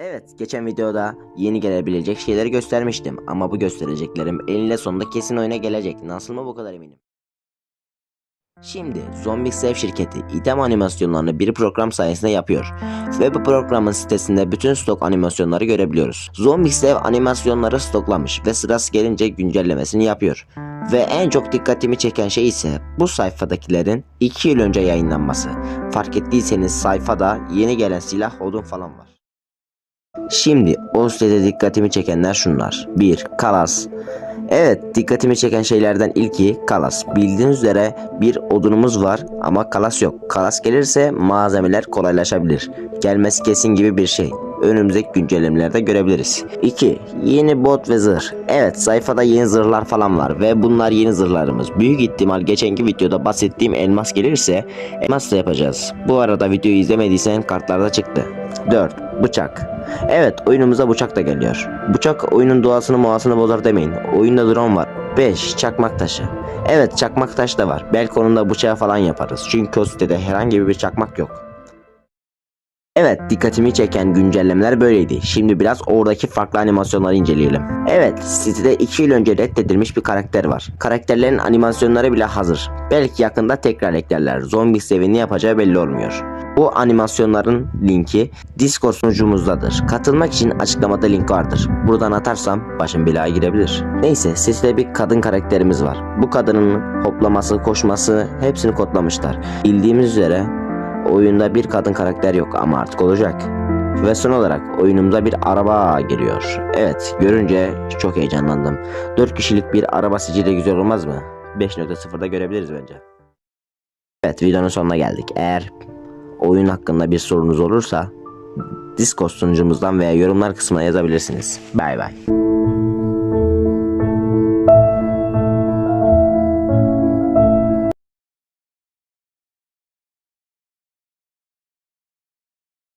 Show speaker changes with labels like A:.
A: Evet, geçen videoda yeni gelebilecek şeyleri göstermiştim ama bu göstereceklerim eninde sonunda kesin oyuna gelecek. Nasıl mı bu kadar eminim? Şimdi Zombixev şirketi item animasyonlarını bir program sayesinde yapıyor ve bu programın sitesinde bütün stok animasyonları görebiliyoruz. Zombixev animasyonları stoklamış ve sırası gelince güncellemesini yapıyor. Ve en çok dikkatimi çeken şey ise bu sayfadakilerin 2 yıl önce yayınlanması. Fark ettiyseniz sayfada yeni gelen silah odun falan var. Şimdi o sitede dikkatimi çekenler şunlar. 1. Kalas. Evet dikkatimi çeken şeylerden ilki kalas. Bildiğiniz üzere bir odunumuz var ama kalas yok. Kalas gelirse malzemeler kolaylaşabilir. Gelmesi kesin gibi bir şey. Önümüzdeki güncellemelerde görebiliriz. 2. Yeni bot ve zırh. Evet sayfada yeni zırhlar falan var ve bunlar yeni zırhlarımız. Büyük ihtimal geçenki videoda bahsettiğim elmas gelirse elmas da yapacağız. Bu arada videoyu izlemediysen kartlarda çıktı. 4. Bıçak. Evet oyunumuza bıçak da geliyor. Bıçak oyunun doğasını muasını bozar demeyin. Oyunda drone var. 5. Çakmak taşı. Evet çakmak taşı da var. Belki onun da bıçağı falan yaparız. Çünkü o sitede herhangi bir çakmak yok. Evet dikkatimi çeken güncellemeler böyleydi. Şimdi biraz oradaki farklı animasyonları inceleyelim. Evet sitede 2 yıl önce reddedilmiş bir karakter var. Karakterlerin animasyonları bile hazır. Belki yakında tekrar eklerler. Zombi seviyeni yapacağı belli olmuyor. Bu animasyonların linki Discord sunucumuzdadır. Katılmak için açıklamada link vardır. Buradan atarsam başım belaya girebilir. Neyse sitede bir kadın karakterimiz var. Bu kadının hoplaması, koşması hepsini kodlamışlar. Bildiğimiz üzere oyunda bir kadın karakter yok ama artık olacak. Ve son olarak oyunumuza bir araba geliyor. Evet görünce çok heyecanlandım. 4 kişilik bir araba sicili güzel olmaz mı? 5.0'da görebiliriz bence. Evet videonun sonuna geldik. Eğer oyun hakkında bir sorunuz olursa Discord sunucumuzdan veya yorumlar kısmına yazabilirsiniz. Bay bay.